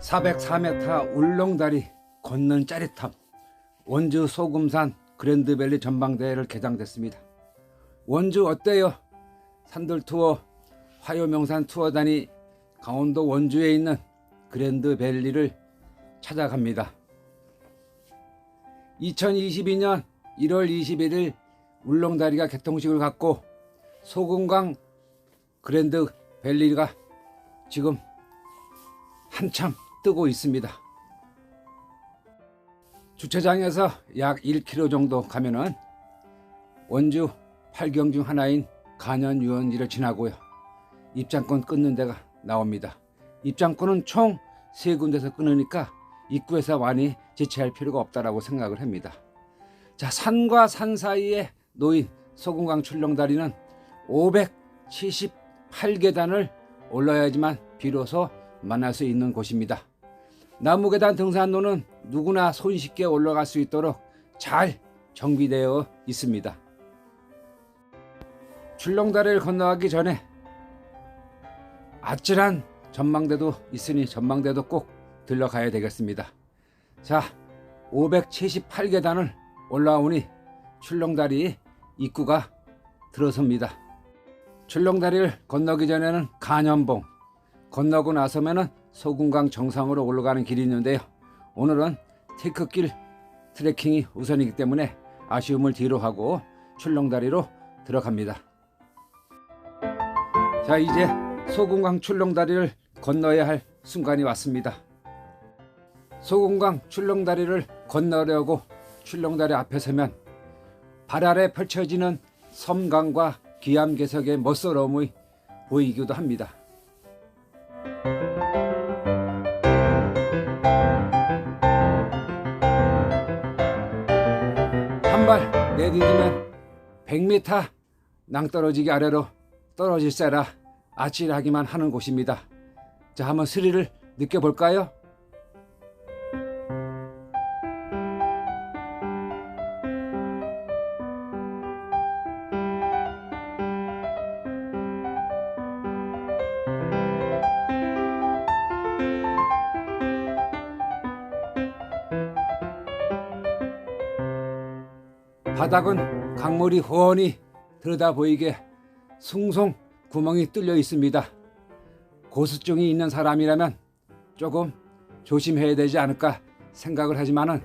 404m 울렁다리 걷는 짜릿함 원주 소금산 그랜드밸리 전망대회를 개장됐습니다. 원주 어때요? 산들 투어 화요명산 투어단이 강원도 원주에 있는 그랜드밸리를 찾아갑니다. 2022년 1월 21일 울렁다리가 개통식을 갖고 소금강 그랜드밸리가 지금 한참 뜨고 있습니다. 주차장에서 약 1km 정도 가면은 원주 팔경 중 하나인 간현 유원지를 지나고요. 입장권 끊는 데가 나옵니다. 입장권은 총 세 군데서 끊으니까 입구에서 많이 지체할 필요가 없다라고 생각을 합니다. 자, 산과 산 사이에 놓인 소금강 출렁다리는 578계단을 올라야지만 비로소 만날 수 있는 곳입니다. 나무계단 등산로는 누구나 손쉽게 올라갈 수 있도록 잘 정비되어 있습니다. 출렁다리를 건너가기 전에 아찔한 전망대도 있으니 전망대도 꼭 들러가야 되겠습니다. 자, 578계단을 올라오니 출렁다리 입구가 들어섭니다. 출렁다리를 건너기 전에는 간현봉, 건너고 나서면은 소금강 정상으로 올라가는 길이 있는데요. 오늘은 테크길 트레킹이 우선이기 때문에 아쉬움을 뒤로 하고 출렁다리로 들어갑니다. 자, 이제 소금강 출렁다리를 건너야 할 순간이 왔습니다. 소금강 출렁다리를 건너려고 출렁다리 앞에 서면 발 아래 펼쳐지는 섬강과 기암괴석의 멋스러움이 보이기도 합니다. 한발 내디디면 100m 낭떠러지기 아래로 떨어질세라 아찔하기만 하는 곳입니다. 자, 한번 스릴을 느껴볼까요? 바닥은 강물이 훤히 들여다 보이게 숭숭 구멍이 뚫려 있습니다. 고수증이 있는 사람이라면 조금 조심해야 되지 않을까 생각을 하지만은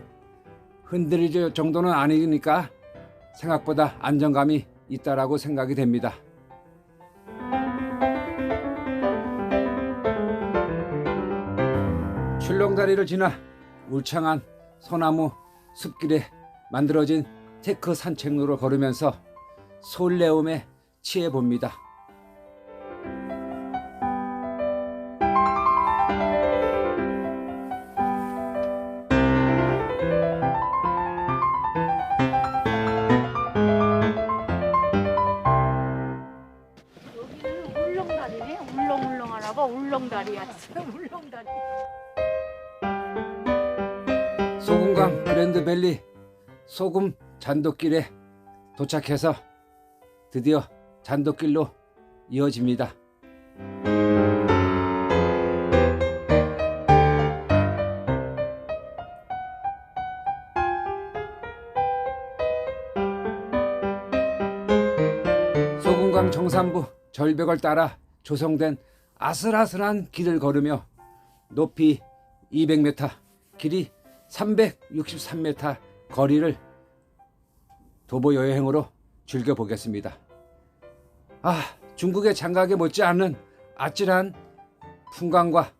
흔들릴 정도는 아니니까 생각보다 안정감이 있다라고 생각이 됩니다. 출렁다리를 지나 울창한 소나무 숲길에 만들어진 테크 산책로를 걸으면서 솔레움에 취해 봅니다. 여기는 울렁다리네. 울렁울렁 하나 봐. 울렁다리야. 울렁다리. 소금강 그랜드밸리 소금 잔도길에 도착해서 드디어 잔도길로 이어집니다. 소금강 정산부 절벽을 따라 조성된 아슬아슬한 길을 걸으며 높이 200m, 길이 363m 거리를 도보 여행으로 즐겨보겠습니다. 아, 중국의 장각에 못지않은 아찔한 풍광과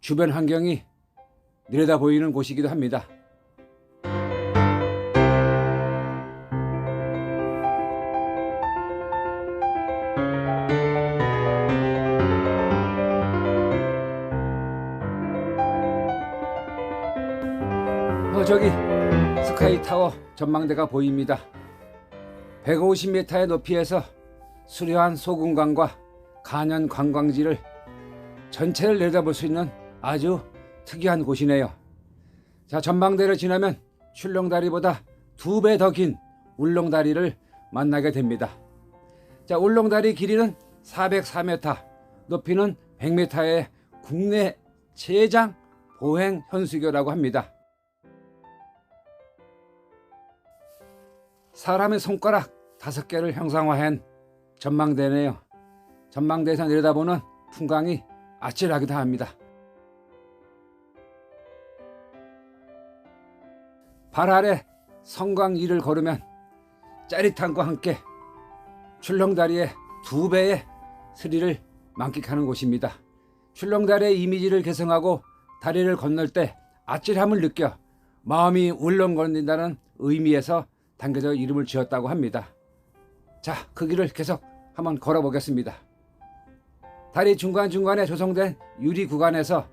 주변 환경이 내려다 보이는 곳이기도 합니다. 어, 저기 스카이 타워 전망대가 보입니다. 150m의 높이에서 수려한 소금강과 간현 관광지를 전체를 내다볼 수 있는 아주 특이한 곳이네요. 자, 전망대를 지나면 출렁다리보다 두 배 더 긴 울렁다리를 만나게 됩니다. 자, 울렁다리 길이는 404m, 높이는 100m의 국내 최장 보행 현수교라고 합니다. 사람의 손가락 다섯 개를 형상화한 전망대네요. 전망대에서 내려다보는 풍광이 아찔하기도 합니다. 발 아래 성광 위를 걸으면 짜릿함과 함께 출렁다리의 두 배의 스릴을 만끽하는 곳입니다. 출렁다리의 이미지를 개성하고 다리를 건널 때 아찔함을 느껴 마음이 울렁거린다는 의미에서 당겨져 이름을 지었다고 합니다. 자, 그 길을 계속 한번 걸어보겠습니다. 다리 중간중간에 조성된 유리 구간에서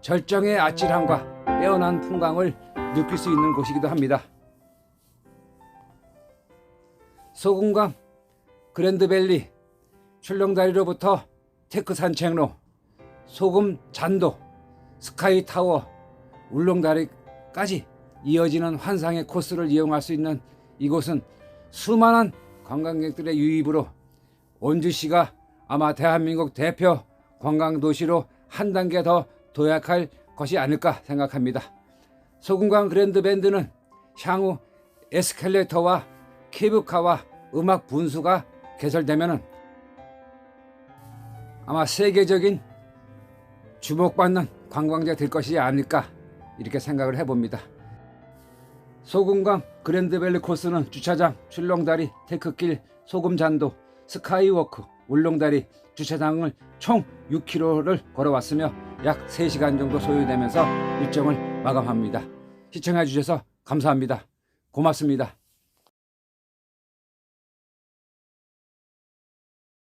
절정의 아찔함과 빼어난 풍광을 느낄 수 있는 곳이기도 합니다. 소금강 그랜드밸리 출렁다리로부터 테크 산책로 소금 잔도 스카이 타워 울렁다리까지 이어지는 환상의 코스를 이용할 수 있는 이곳은 수많은 관광객들의 유입으로 원주시가 아마 대한민국 대표 관광 도시로 한 단계 더 도약할 것이 아닐까 생각합니다. 소금강 그랜드 밴드는 향후 에스컬레이터와 케이블카와 음악 분수가 개설되면은 아마 세계적인 주목받는 관광지가 될 것이 아닐까 이렇게 생각을 해봅니다. 소금강 그랜드밸리 코스는 주차장, 출렁다리, 테크길, 소금잔도, 스카이워크, 울렁다리 주차장을 총 6km를 걸어왔으며 약 3시간 정도 소요되면서 일정을 마감합니다. 시청해 주셔서 감사합니다. 고맙습니다.